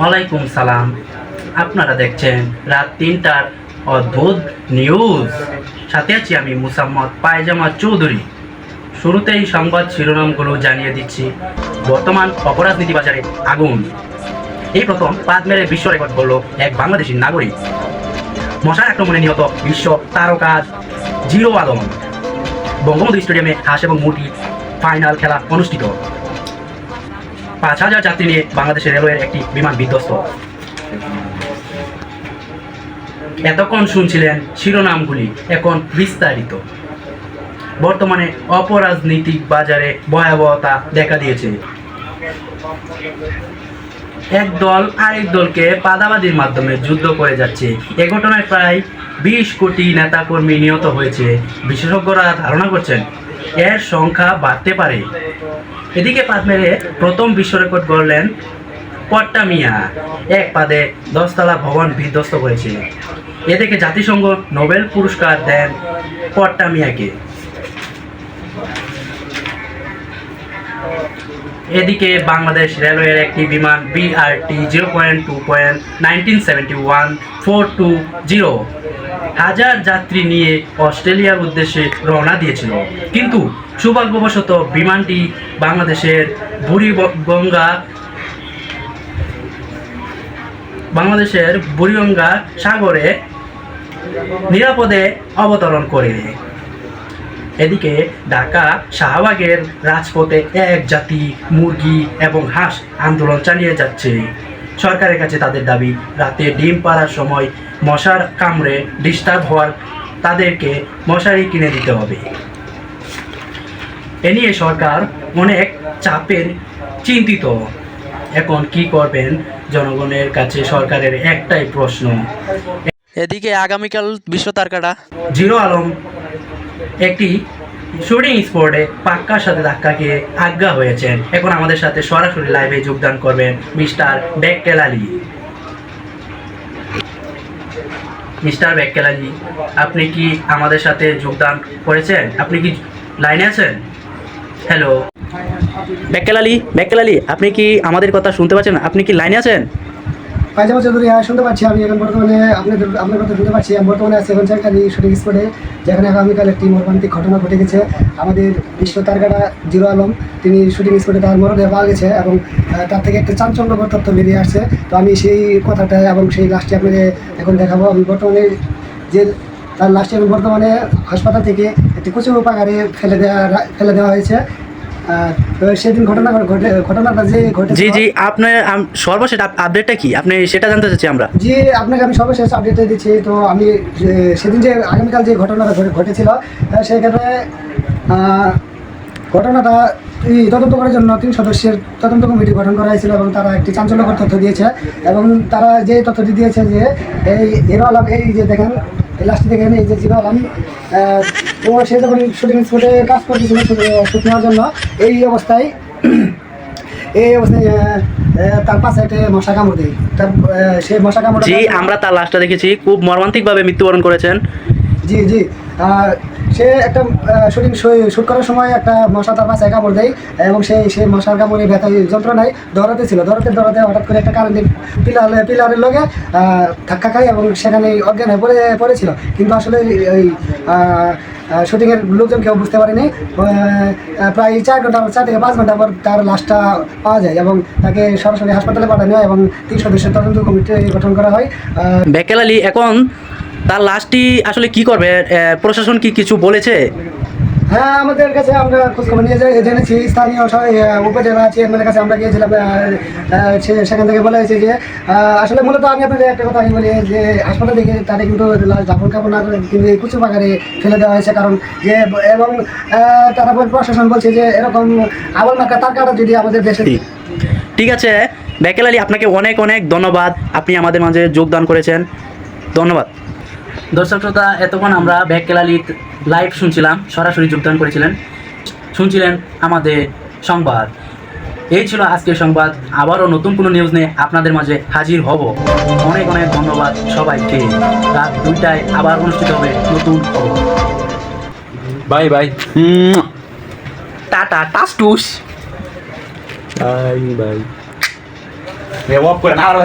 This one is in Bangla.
ওয়ালাইকুম সালাম। আপনারা দেখছেন রাত তিনটার অদ্ভুত নিউজ সাথে আছি আমি মুসাম্মদ পায়জামা চৌধুরী। শুরুতেই সংবাদ শিরোনামগুলো জানিয়ে দিচ্ছি। বর্তমান অপরাজনীতি বাজারে আগুন। এই প্রথম পাঁচ মেরে বিশ্ব রেকর্ড করল এক বাংলাদেশি নাগরিক। মশার আক্রমণে নিহত বিশ্ব তারকা জিরো আলম। বঙ্গবন্ধু স্টেডিয়ামে হাঁস এবং মুরগি ফাইনাল খেলা অনুষ্ঠিত। পাঁচ হাজার যাত্রী নিয়ে বাংলাদেশের রেলওয়ের একটি বিমান বিধ্বস্ত। এতক্ষণ শুনছিলেন শিরোনামগুলি, এখন বিস্তারিত। বর্তমানে অপরাজনৈতিক বাজারে ভয়াবহতা দেখা দিয়েছে। এক দল আরেক দলকে পাদাবাদির মাধ্যমে যুদ্ধ করে যাচ্ছে। এ ঘটনায় প্রায় বিশ কোটি নেতাকর্মী নিহত হয়েছে। বিশেষজ্ঞরা ধারণা করছেন এর সংখ্যা বাড়তে পারে। এদিকে পাত মেরে প্রথম বিশ্ব রেকর্ড গড়লেন পট্টা মিয়া। এক পাদে দশতলা ভবন বিধ্বস্ত করেছে। এদিকে জাতিসংঘ নোবেল পুরস্কার দেন পট্টা মিয়াকে। এদিকে বাংলাদেশ রেলওয়ের একটি বিমান BRT zero point two point nineteen seventy one four two zero. হাজার যাত্রী নিয়ে অস্ট্রেলিয়ার উদ্দেশ্যে রওনা দিয়েছিল। কিন্তু সৌভাগ্যবশত বিমানটি বাংলাদেশের বুড়িগঙ্গা বাংলাদেশের বুড়িগঙ্গা সাগরে নিরাপদে অবতরণ করে। এদিকে ঢাকা শাহবাগের রাজপথে এক জাতি, মুরগি এবং হাঁস আন্দোলন চালিয়ে যাচ্ছে। সরকারের কাছে তাদের দাবি, রাতে ডিম পাড়ার সময় মশার কামড়ে ডিস্টার্ব হওয়ার তাদেরকে মশারি কিনে দিতে হবে। এ নিয়ে সরকার অনেক চাপের চিন্তিত। এখন কি করবেন? জনগণের কাছে সরকারের একটাই প্রশ্ন। এদিকে আগামীকাল বিশ্ব তারকাটা। জিরো আলম একটি শুটিং স্পোর্টে পাক্কার সাথে ধাক্কা খেয়ে আজ্ঞা হয়েছেন। এখন আমাদের সাথে সরাসরি লাইভে যোগদান করবেন মিস্টার বেক্কেল আলী। মিস্টার বেক্কেল আপনি কি আমাদের সাথে যোগদান করেছেন? আপনি কি লাইনে আছেন? হ্যালো বেক্কেল আলী আপনি কি আমাদের কথা শুনতে পাচ্ছেন? আপনি কি লাইনে আছেন? পায়জামা চৌধুরী হ্যাঁ শুনতে পাচ্ছি আমি এখন বর্তমানে। আপনাদের আপনার কথা শুনতে পাচ্ছি। আমি বর্তমানে আছি এখন শুটিং স্পটে যেখানে আগামীকাল একটি মর্মান্তিক ঘটনা ঘটে গেছে। আমাদের বিশ্ব তারকাটা জিরো আলম, তিনি শুটিং স্পটে তার মরদেহ পাওয়া গেছে এবং তার থেকে একটা চাঞ্চল্যকর তথ্য বেরিয়ে আসছে। তো আমি সেই কথাটা এবং সেই লাশটি আপনাকে এখন দেখাবো। আমি বর্তমানে যে তার লাশটি আমি বর্তমানে হাসপাতাল থেকে একটি কুচু পাগারে ফেলে দেওয়া ফেলে দেওয়া হয়েছে। সেদিন ঘটনা ঘটে ঘটনাটা যে ঘটে জি জি আপনার সর্বশেষ আপ- আপডেটটা কি? আপনি সেটা জানতে চাচ্ছি আমরা। জি আপনাকে আমি সর্বশেষ আপডেট দিচ্ছি। তো আমি সেদিন যে আগামীকাল যে ঘটনাটা ঘটে- ঘটেছিল সেখানে ঘটনাটা এই তদন্ত করার জন্য তিন সদস্যের তদন্ত কমিটি গঠন করা হয়েছিল এবং তারা একটি চাঞ্চল্যকর তথ্য দিয়েছে এবং তারা যে তথ্যটি দিয়েছে যে এই হিরো আলম এই যে দেখেন লাস্টে দেখেন এই যে হিরো আলম তো সে যখন শুটিং স্পটে কাজ করতেছিল শুট নেওয়ার জন্য এই অবস্থায় এই অবস্থায় তার পাশে একটা মশা কামড় দেয়। তার সেই মশা কামড় জি আমরা তার লাশটা দেখেছি। খুব মর্মান্তিকভাবে মৃত্যুবরণ করেছেন। জি জি। সে একটা শুটিং শুট করার সময় একটা মশা তার পাশে কামড় দেয় এবং সেই সেই মশার কামড়ে ব্যথা যন্ত্রণায় দৌড়াতে ছিল। দৌড়াতে দৌড়াতে হঠাৎ করে একটা কারেন্টের পিলার, পিলারের লগে ধাক্কা খায় এবং সেখানে অজ্ঞান হয়ে পড়ে, পড়েছিল। কিন্তু আসলে ওই শুটিংয়ের লোকজন কেউ বুঝতে পারেনি। প্রায় চার ঘণ্টা, চার থেকে পাঁচ ঘণ্টা পর তার লাশটা পাওয়া যায় এবং তাকে সরাসরি হাসপাতালে পাঠানো হয় এবং তিন সদস্যের তদন্ত কমিটি গঠন করা হয়। বেকেল আলী এখন তার লাশটি আসলে কি করবে? প্রশাসন কি কিছু বলেছে? হ্যাঁ আমাদের কাছে আমরা খোঁজখবর নিয়ে যাই জেনেছি। স্থানীয় উপজেলা চেয়ারম্যানের কাছে আমরা গিয়েছিলাম সেখান থেকে বলা হয়েছে যে আসলে মূলত আমি আপনাদের একটা কথা আমি বলি যে হাসপাতাল থেকে তাদের কিন্তু লাশ দাফন কাপড় না করে কিন্তু এই কুচু বাগারে ফেলে দেওয়া হয়েছে। কারণ যে এবং আহ, তারা প্রশাসন বলছে যে এরকম আবল মার্কা তার কাটা যদি আমাদের দেশে ঠিক। আছে। বেকেল আলী আপনাকে অনেক অনেক ধন্যবাদ। আপনি আমাদের মাঝে যোগদান করেছেন। ধন্যবাদ। দর্শক শ্রোতা এতক্ষণ আমরা বেকেল আলী লাইভ শুনছিলাম সরাসরি যোগদান করেছিলেন। শুনছিলেন আমাদের সংবাদ। এই ছিল আজকের সংবাদ। আবারও নতুন কোনো নিউজ নিয়ে আপনাদের মাঝে হাজির হব। অনেক অনেক ধন্যবাদ সবাইকে। রাত দুইটায় আবার অনুষ্ঠিত হবে নতুন খবর। Bye bye. Tata টাস্টুস। Bye bye. আর